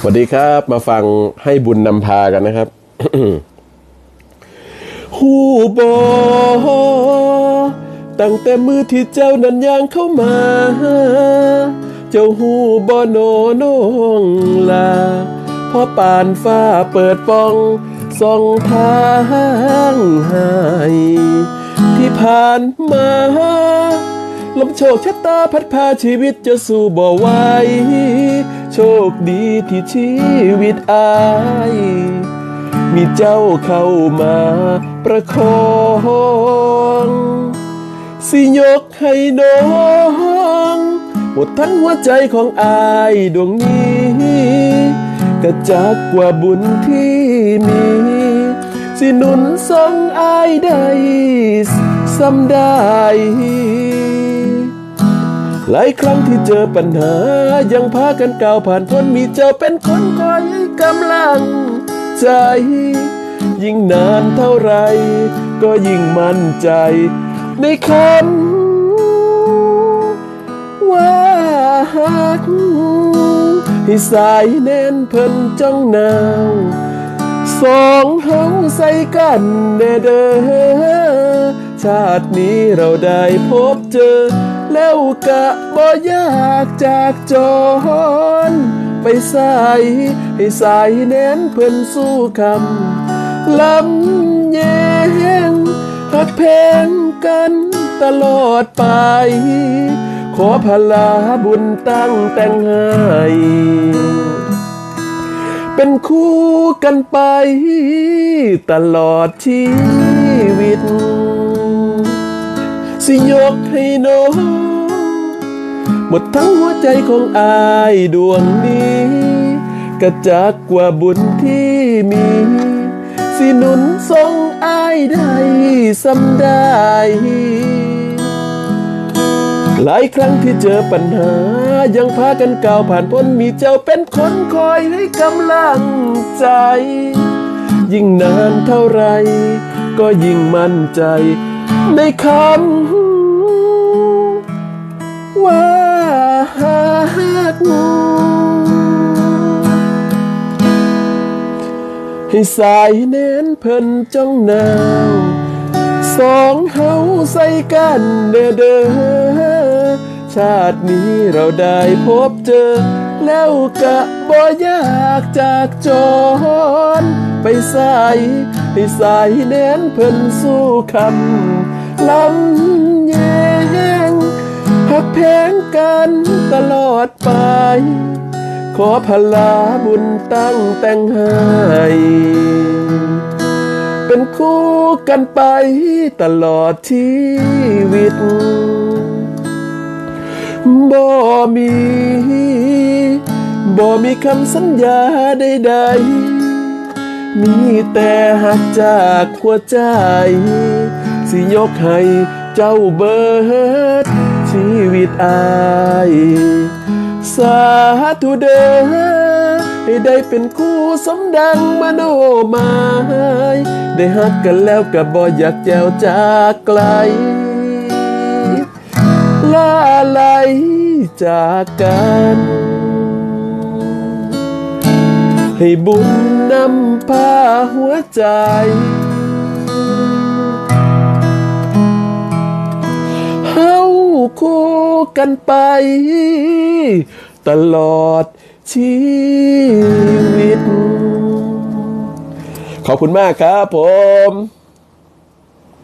สวัสดีครับ มาฟังให้บุญนำพากันนะครับหูบอตั้งแต่มือที่เจ้านั้นย่างเข้ามา เจ้าหูบอโนนองลาพอป่านฟ้าเปิดปองส่องทางให้ที่ผ่านมาลมโชคชะตาพัดพาชีวิตจะสู่บ่ไหว โชคดีที่ชีวิตอาย มีเจ้าเข้ามาประคองสิยกให้น้องหมดทั้งหัวใจของอายดวงนี้กระจากกว่าบุญที่มี สิหนุนทรงอายได้สำได้ หลายครั้งที่เจอปัญหา ยังพากันก้าวผ่านพ้นมีเจ้าเป็นคนคอยกำลังใจ ยิ่งนานเท่าไร ก็ยิ่งมั่นใจ ในคำว่าหักให้สายแน่นเพิ่นจ้องนาวสองเฮาใส่กันแน่เด้อชาตินี้เราได้พบเจอ แล้วกะบ่อยากจากจร ไปใส่ให้สายแน่นเพิ่นสู้คำลำแยงหักเพงกันตลอดไป ขอพลาบุญตั้งแต่งให้เป็นคู่กันไปตลอดชีวิต สิยกให้น้องหมดทั้งหัวใจของอายดวงนี้ กระจากกว่าบุญที่มี สิหนุนทรงอายได้สำได้หลายครั้งที่เจอปัญหา ยังพากันก้าวผ่านพ้นมีเจ้าเป็นคนคอยให้กำลังใจ ยิ่งนานเท่าไร ก็ยิ่งมั่นใจ ในคำว่าหักให้สายเน้นเพิ่นจ้องนาวสองเฮาใส่กันเด้อเด้อชาตินี้เราได้พบเจอ แล้วกะบ่อยากจากจร ไปใส่ให้สายแน่นเพิ่นสู้คำ ลำแยงหักแพงกันตลอดไป ขอพลาบุญตั้งแต่งให้เป็นคู่กันไปตลอดชีวิต บ่มี บ่มีคำสัญญาใดๆมีแต่หักจากหัวใจ สิยกให้เจ้าเบิดชีวิตอายสาธุเด้อให้ได้เป็นคู่สมดังมโนหมายได้ฮักกันแล้วก็บ่อยากแจวจากไกลลาไหลจากกันให้บุญนำพาหัวใจ กันไป ตลอดชีวิต ขอบคุณมากครับผม